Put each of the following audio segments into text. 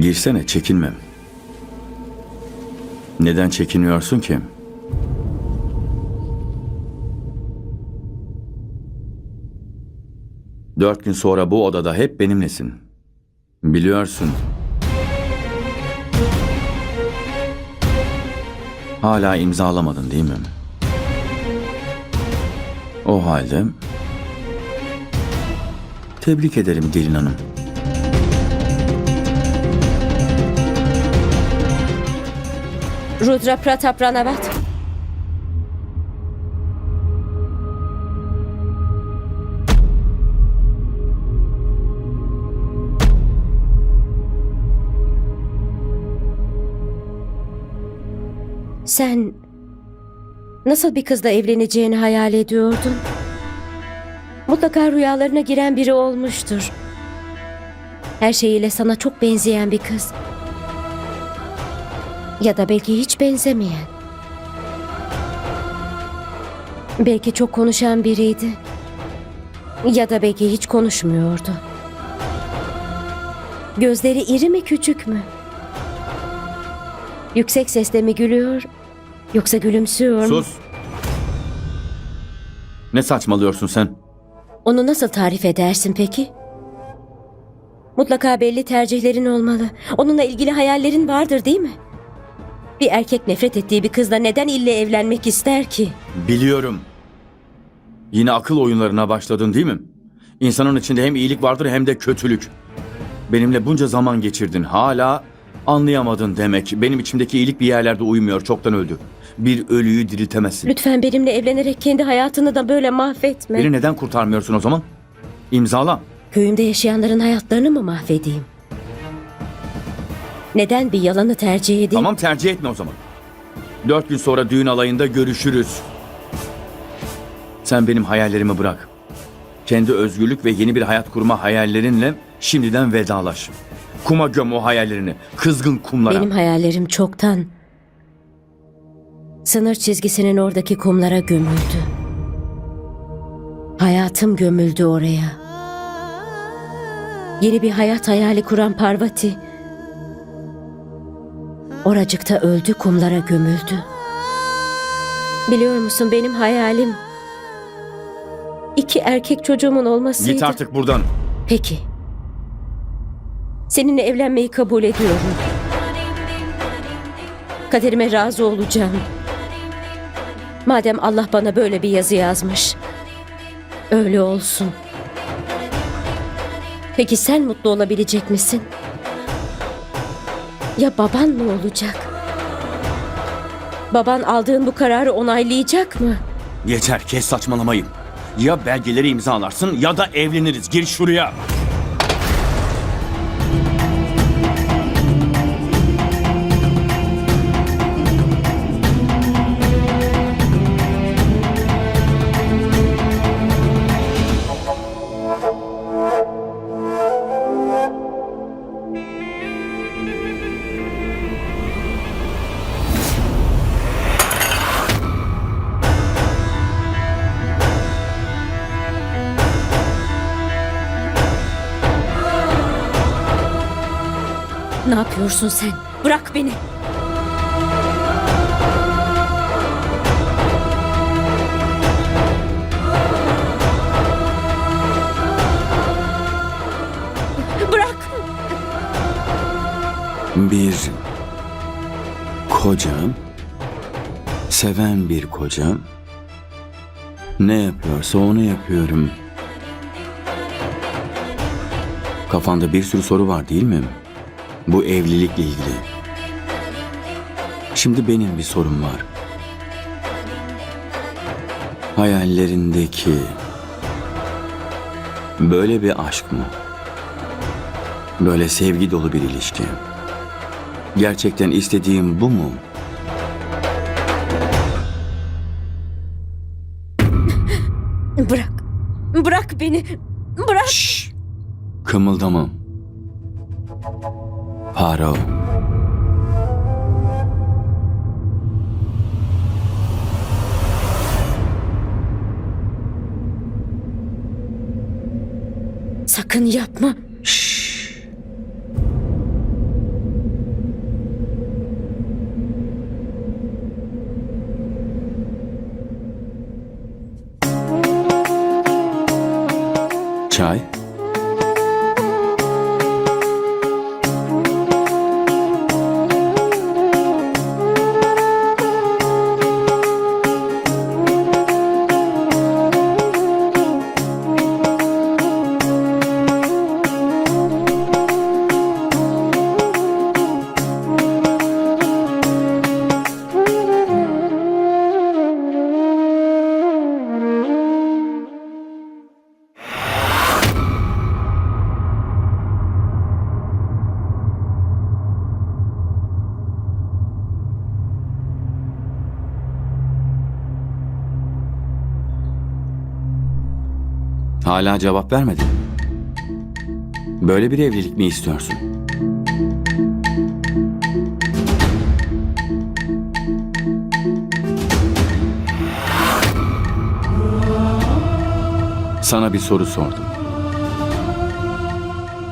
Girsene çekinmem. Neden çekiniyorsun ki? Dört gün sonra bu odada hep benimlesin. Biliyorsun. Hala imzalamadın değil mi? O halde... Tebrik ederim Gelin Hanım. Rudra Pratap Ranavat. Sen nasıl bir kızla evleneceğini hayal ediyordun? Mutlaka rüyalarına giren biri olmuştur. Her şeyiyle sana çok benzeyen bir kız. Ya da belki hiç benzemeyen. Belki çok konuşan biriydi. Ya da belki hiç konuşmuyordu. Gözleri iri mi küçük mü? Yüksek sesle mi gülüyor yoksa gülümsüyor mu? Sus! Ne saçmalıyorsun sen? Onu nasıl tarif edersin peki? Mutlaka belli tercihlerin olmalı. Onunla ilgili hayallerin vardır değil mi? Bir erkek nefret ettiği bir kızla neden ille evlenmek ister ki? Biliyorum. Yine akıl oyunlarına başladın değil mi? İnsanın içinde hem iyilik vardır hem de kötülük. Benimle bunca zaman geçirdin. Hala anlayamadın demek. Benim içimdeki iyilik bir yerlerde uymuyor. Çoktan öldü. Bir ölüyü diriltemezsin. Lütfen benimle evlenerek kendi hayatını da böyle mahvetme. Beni neden kurtarmıyorsun o zaman? İmzala. Köyümde yaşayanların hayatlarını mı mahvedeyim? Neden bir yalanı tercih edeyim? Tamam tercih etme o zaman. Dört gün sonra düğün alayında görüşürüz. Sen benim hayallerimi bırak. Kendi özgürlük ve yeni bir hayat kurma hayallerinle şimdiden vedalaş. Kuma göm o hayallerini. Kızgın kumlara. Benim hayallerim çoktan sınır çizgisinin oradaki kumlara gömüldü. Hayatım gömüldü oraya. Yeni bir hayat hayali kuran Parvati oracıkta öldü kumlara gömüldü. Biliyor musun benim hayalim iki erkek çocuğumun olmasıydı. Git artık buradan. Peki. Seninle evlenmeyi kabul ediyorum. Kaderime razı olacağım. Madem Allah bana böyle bir yazı yazmış. Öyle olsun. Peki sen mutlu olabilecek misin? Ya baban ne olacak? Baban aldığın bu kararı onaylayacak mı? Yeter kes saçmalamayı. Ya belgeleri imzalarsın ya da evleniriz. Gir şuraya. Yapıyorsun sen? Bırak beni. Bırak. Bir kocam, seven bir kocam, ne yapıyorsa onu yapıyorum. Kafanda bir sürü soru var değil mi? Bu evlilikle ilgili. Şimdi benim bir sorum var. Hayallerindeki böyle bir aşk mı? Böyle sevgi dolu bir ilişki. Gerçekten istediğim bu mu? Bırak. Bırak beni. Bırak. Şşş! Kımıldamam. Paro. Sakın yapma. Hala cevap vermedin. Böyle bir evlilik mi istiyorsun? Sana bir soru sordum.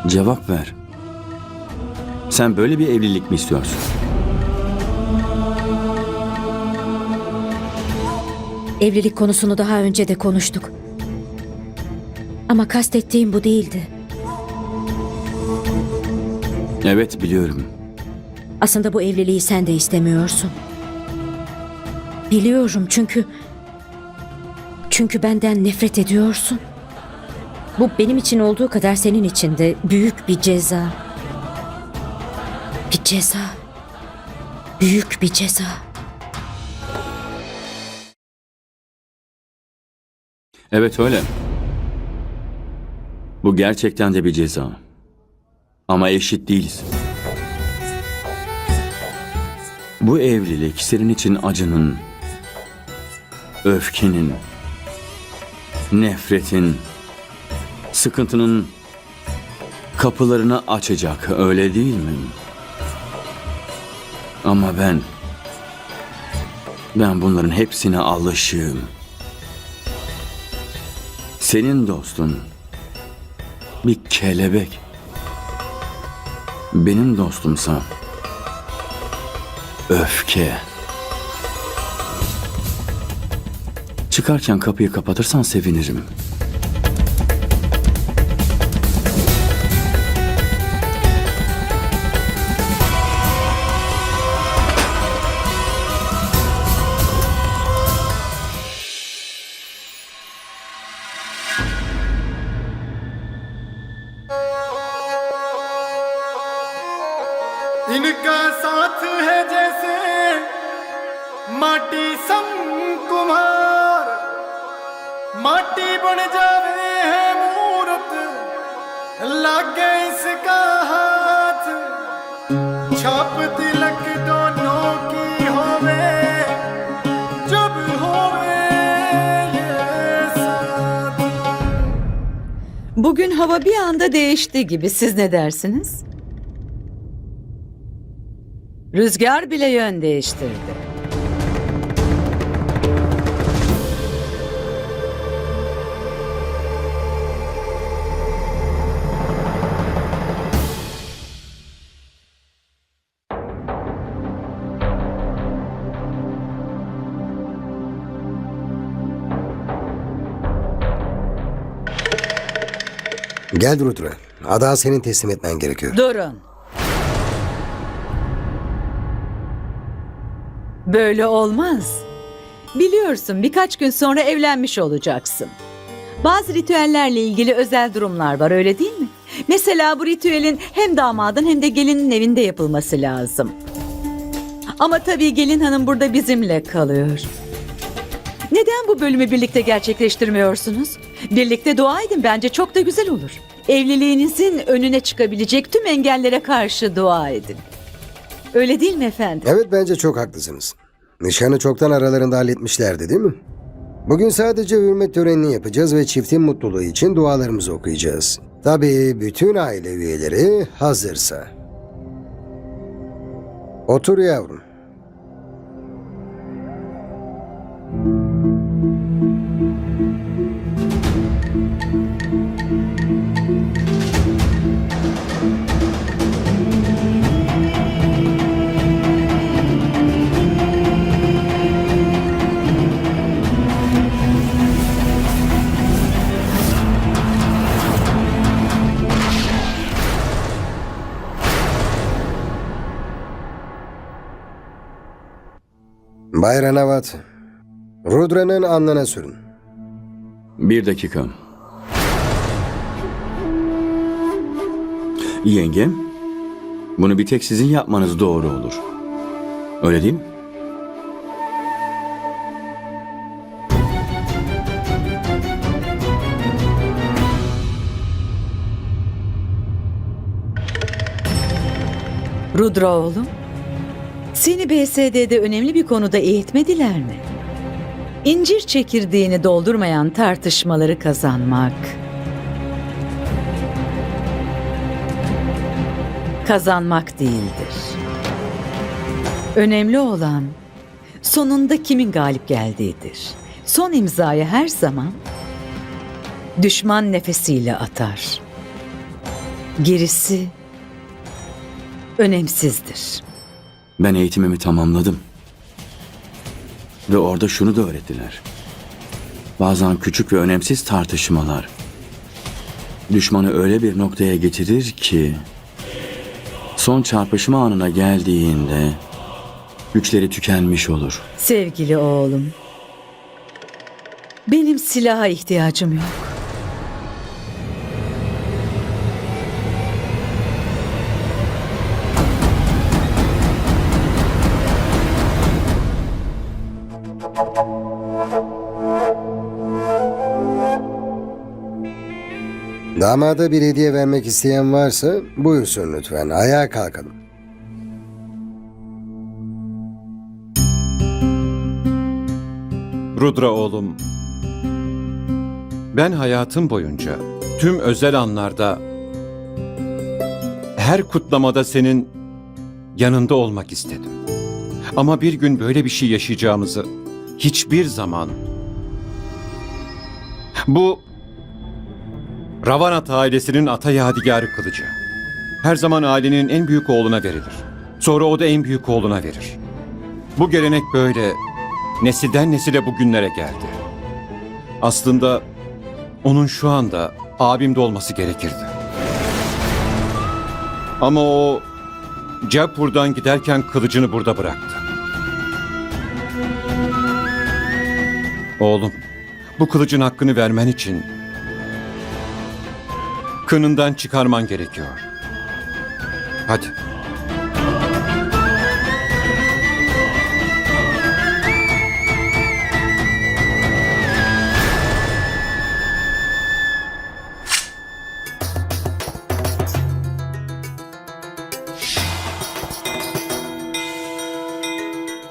Cevap ver. Sen böyle bir evlilik mi istiyorsun? Evlilik konusunu daha önce de konuştuk. Ama kastettiğim bu değildi. Evet biliyorum. Aslında bu evliliği sen de istemiyorsun. Biliyorum çünkü... Çünkü benden nefret ediyorsun. Bu benim için olduğu kadar senin için de büyük bir ceza. Bir ceza. Büyük bir ceza. Evet öyle. Bu gerçekten de bir ceza. Ama eşit değiliz. Bu evlilik senin için acının, öfkenin, nefretin, sıkıntının kapılarını açacak öyle değil mi? Ama ben ben bunların hepsine alışığım. Senin dostun bir kelebek. Benim dostumsa öfke. Çıkarken kapıyı kapatırsan sevinirim. इनका साथ है जैसे माटी संग कुम्हार माटी बन जावे है मूरत लागे इसका हाथ छाप तिलक दोनों की होवे जब होवे ये साथ Bugün hava bir anda değişti gibi. Siz ne dersiniz? Rüzgar bile yön değiştirdi. Gel Rudra. Ada senin teslim etmen gerekiyor. Durun. Böyle olmaz. Biliyorsun birkaç gün sonra evlenmiş olacaksın. Bazı ritüellerle ilgili özel durumlar var öyle değil mi? Mesela bu ritüelin hem damadın hem de gelinin evinde yapılması lazım. Ama tabii gelin hanım burada bizimle kalıyor. Neden bu bölümü birlikte gerçekleştirmiyorsunuz? Birlikte dua edin bence çok da güzel olur. Evliliğinizin önüne çıkabilecek tüm engellere karşı dua edin. Öyle değil mi efendim? Evet bence çok haklısınız. Nişanı çoktan aralarında halletmişlerdi değil mi? Bugün sadece hürmet törenini yapacağız ve çiftin mutluluğu için dualarımızı okuyacağız. Tabii bütün aile üyeleri hazırsa. Otur yavrum. Bay Ranavat, Rudra'nın alnına sürün. Bir dakika. Yengem, bunu bir tek sizin yapmanız doğru olur. Öyle değil mi? Rudra oğlum, seni BSD'de önemli bir konuda eğitmediler mi? İncir çekirdeğini doldurmayan tartışmaları kazanmak. Kazanmak değildir. Önemli olan sonunda kimin galip geldiğidir. Son imzayı her zaman düşman nefesiyle atar. Gerisi önemsizdir. Ben eğitimimi tamamladım. Ve orada şunu da öğrettiler. Bazen küçük ve önemsiz tartışmalar düşmanı öyle bir noktaya getirir ki son çarpışma anına geldiğinde güçleri tükenmiş olur. Sevgili oğlum, benim silaha ihtiyacım yok. Damada bir hediye vermek isteyen varsa buyursun lütfen. Ayağa kalkalım. Rudra oğlum. Ben hayatım boyunca tüm özel anlarda her kutlamada senin yanında olmak istedim. Ama bir gün böyle bir şey yaşayacağımızı hiçbir zaman bu Ravanat ailesinin ata yadigarı kılıcı. Her zaman ailenin en büyük oğluna verilir. Sonra o da en büyük oğluna verir. Bu gelenek böyle nesilden nesile bugünlere geldi. Aslında onun şu anda abimde olması gerekirdi. Ama o Jaipur'dan giderken kılıcını burada bıraktı. Oğlum, bu kılıcın hakkını vermen için kınından çıkarman gerekiyor. Hadi.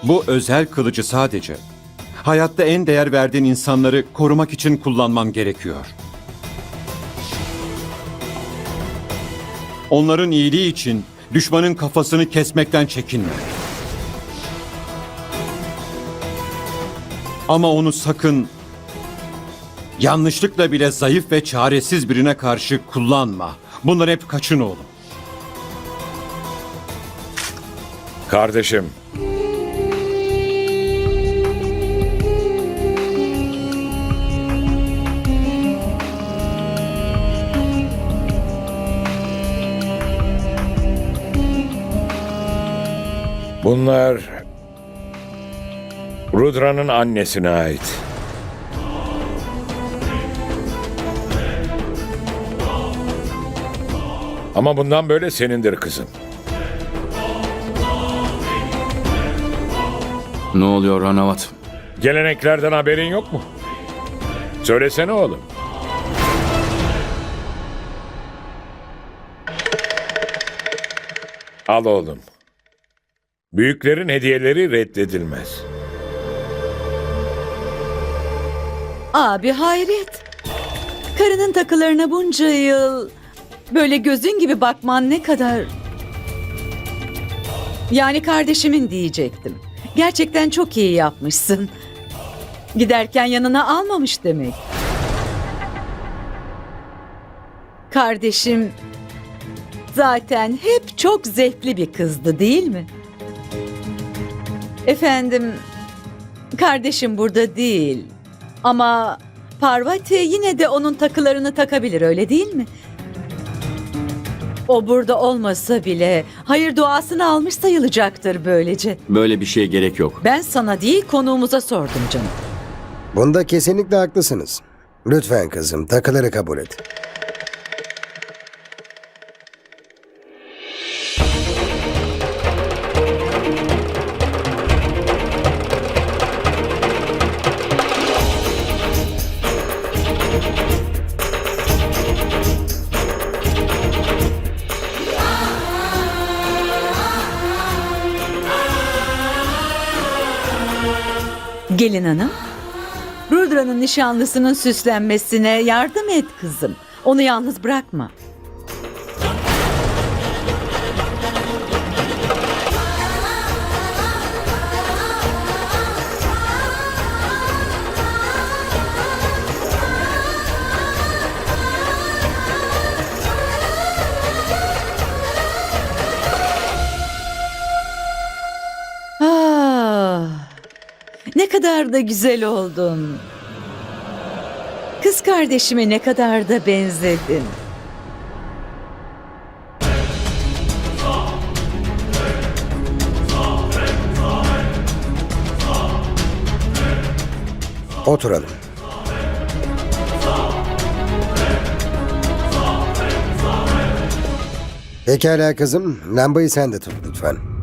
Bu özel kılıcı sadece hayatta en değer verdiğin insanları korumak için kullanmam gerekiyor. Onların iyiliği için düşmanın kafasını kesmekten çekinme. Ama onu sakın yanlışlıkla bile zayıf ve çaresiz birine karşı kullanma. Bunlar hep kaçın oğlum. Kardeşim. Bunlar Rudra'nın annesine ait. Ama bundan böyle senindir kızım. Ne oluyor Ranavat? Geleneklerden haberin yok mu? Söylesene oğlum. Al oğlum. Büyüklerin hediyeleri reddedilmez. Abi hayret. Karının takılarına bunca yıl böyle gözün gibi bakman ne kadar... Yani kardeşimin diyecektim. Gerçekten çok iyi yapmışsın. Giderken yanına almamış demek. Kardeşim zaten hep çok zevkli bir kızdı değil mi? Efendim, kardeşim burada değil. Ama Parvati yine de onun takılarını takabilir öyle değil mi? O burada olmasa bile hayır duasını almış sayılacaktır böylece. Böyle bir şeye gerek yok. Ben sana değil konuğumuza sordum canım. Bunda kesinlikle haklısınız. Lütfen kızım takıları kabul et. Gelin hanım. Rudra'nın nişanlısının süslenmesine yardım et kızım. Onu yalnız bırakma. Kadar da güzel oldun. Kız kardeşime ne kadar da benzedin. Oturalım. Pekala kızım. Lambayı sen de tut lütfen.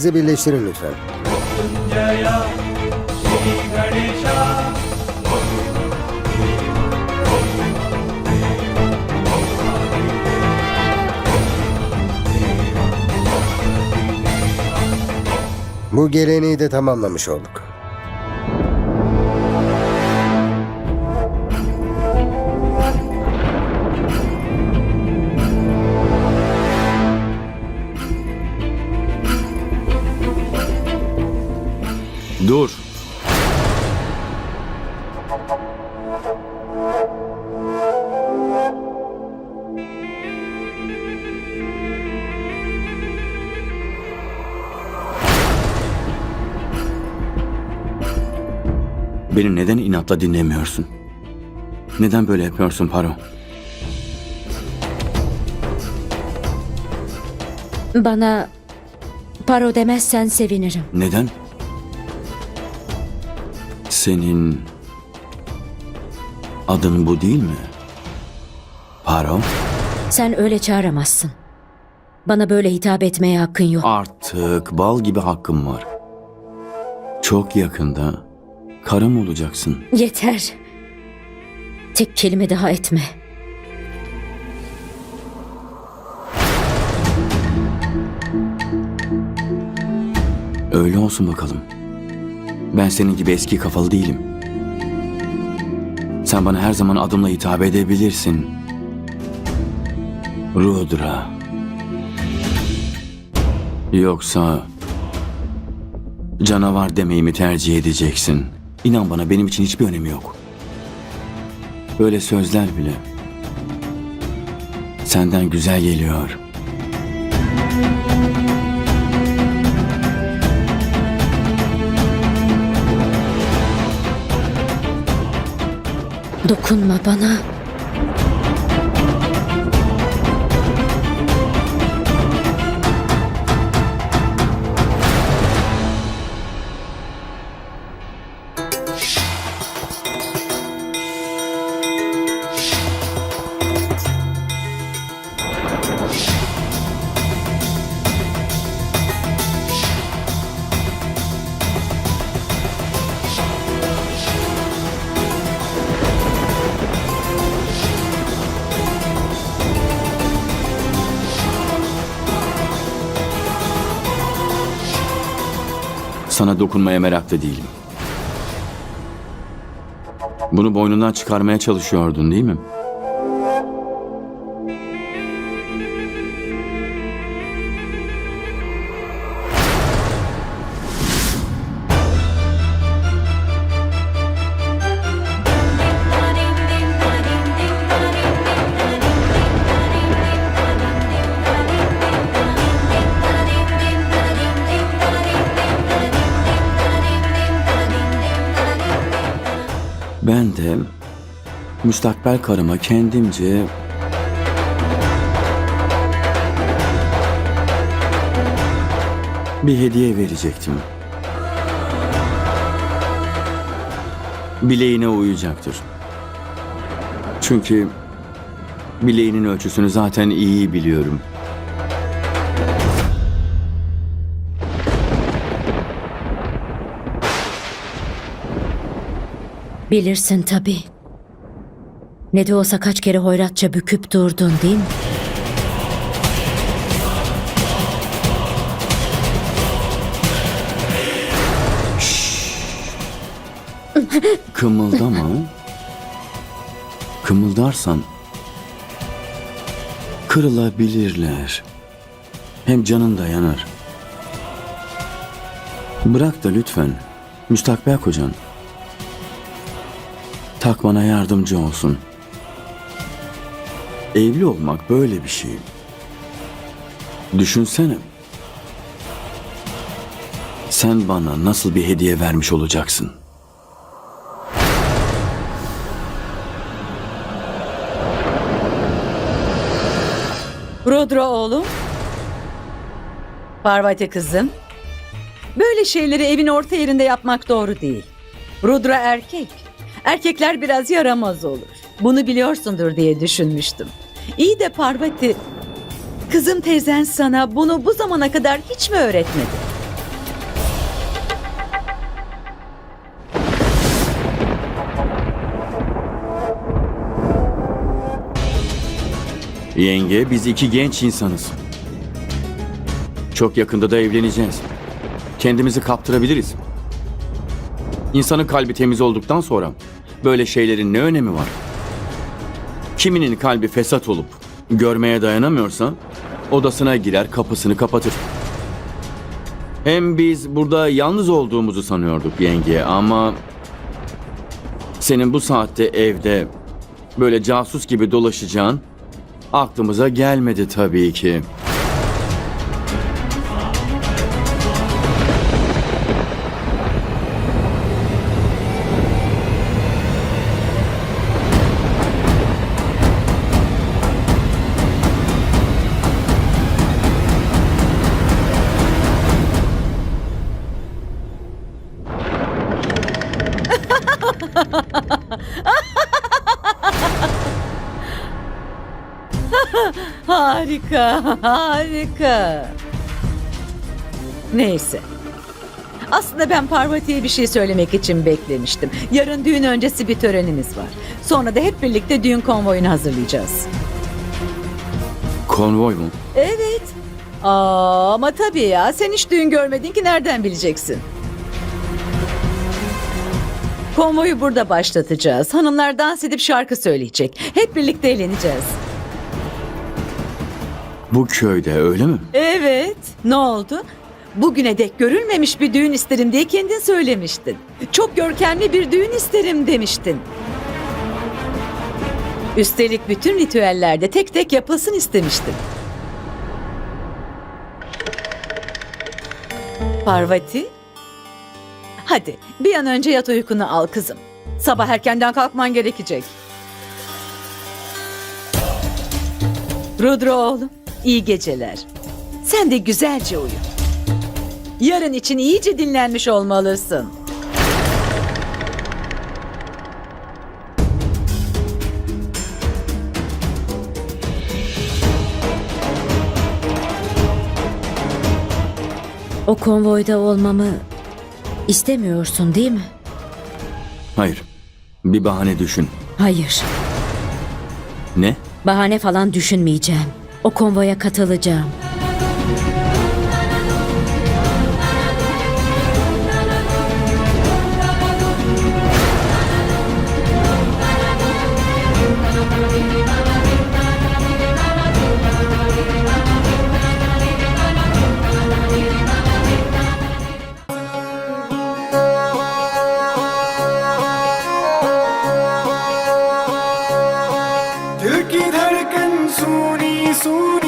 Ellerinizi birleştirin lütfen. Bu geleneği de tamamlamış olduk. Beni neden inatla dinlemiyorsun? Neden böyle yapıyorsun Paro? Bana paro demezsen sevinirim. Neden? Senin adın bu değil mi? Paro? Sen öyle çağıramazsın. Bana böyle hitap etmeye hakkın yok. Artık bal gibi hakkım var. Çok yakında karım olacaksın. Yeter. Tek kelime daha etme. Öyle olsun bakalım. Ben senin gibi eski kafalı değilim. Sen bana her zaman adımla hitap edebilirsin. Rudra. Yoksa canavar demeyi mi tercih edeceksin? İnan bana benim için hiçbir önemi yok. Böyle sözler bile senden güzel geliyor. Dokunma bana. Sana dokunmaya meraklı değilim. Bunu boynundan çıkarmaya çalışıyordun değil mi? Ben de müstakbel karıma kendimce bir hediye verecektim. Bileğine uyacaktır. Çünkü bileğinin ölçüsünü zaten iyi biliyorum. Bilirsin tabii. Ne de olsa kaç kere hoyratça büküp durdun değil mi? Kımıldama. Kımıldarsan kırılabilirler. Hem canın da yanar. Bırak da lütfen müstakbel kocan takmana yardımcı olsun. Evli olmak böyle bir şey. Düşünsene. Sen bana nasıl bir hediye vermiş olacaksın? Rudra oğlum. Parvati kızım. Böyle şeyleri evin orta yerinde yapmak doğru değil. Rudra erkek. Erkekler biraz yaramaz olur. Bunu biliyorsundur diye düşünmüştüm. İyi de Parvati, kızım teyzen sana bunu bu zamana kadar hiç mi öğretmedi? Yenge, biz iki genç insanız. Çok yakında da evleneceğiz. Kendimizi kaptırabiliriz. İnsanın kalbi temiz olduktan sonra böyle şeylerin ne önemi var? Kiminin kalbi fesat olup görmeye dayanamıyorsa odasına girer kapısını kapatır. Hem biz burada yalnız olduğumuzu sanıyorduk yenge ama senin bu saatte evde böyle casus gibi dolaşacağın aklımıza gelmedi tabii ki. Harika, harika. Neyse. Aslında ben Parvati'ye bir şey söylemek için beklemiştim. Yarın düğün öncesi bir törenimiz var. Sonra da hep birlikte düğün konvoyunu hazırlayacağız. Konvoy mu? Evet. Aa, ama tabii ya sen hiç düğün görmedin ki nereden bileceksin? Konvoyu burada başlatacağız. Hanımlar dans edip şarkı söyleyecek. Hep birlikte eğleneceğiz. Bu köyde öyle mi? Evet. Ne oldu? Bugüne dek görülmemiş bir düğün isterim diye kendin söylemiştin. Çok görkemli bir düğün isterim demiştin. Üstelik bütün ritüellerde tek tek yapılsın istemiştin. Parvati, hadi bir an önce yat uykunu al kızım. Sabah erkenden kalkman gerekecek. Rudra oğlum, iyi geceler. Sen de güzelce uyu. Yarın için iyice dinlenmiş olmalısın. O konvoyda olmamı istemiyorsun değil mi? Hayır. Bir bahane düşün. Hayır. Ne? Bahane falan düşünmeyeceğim. O konvoya katılacağım.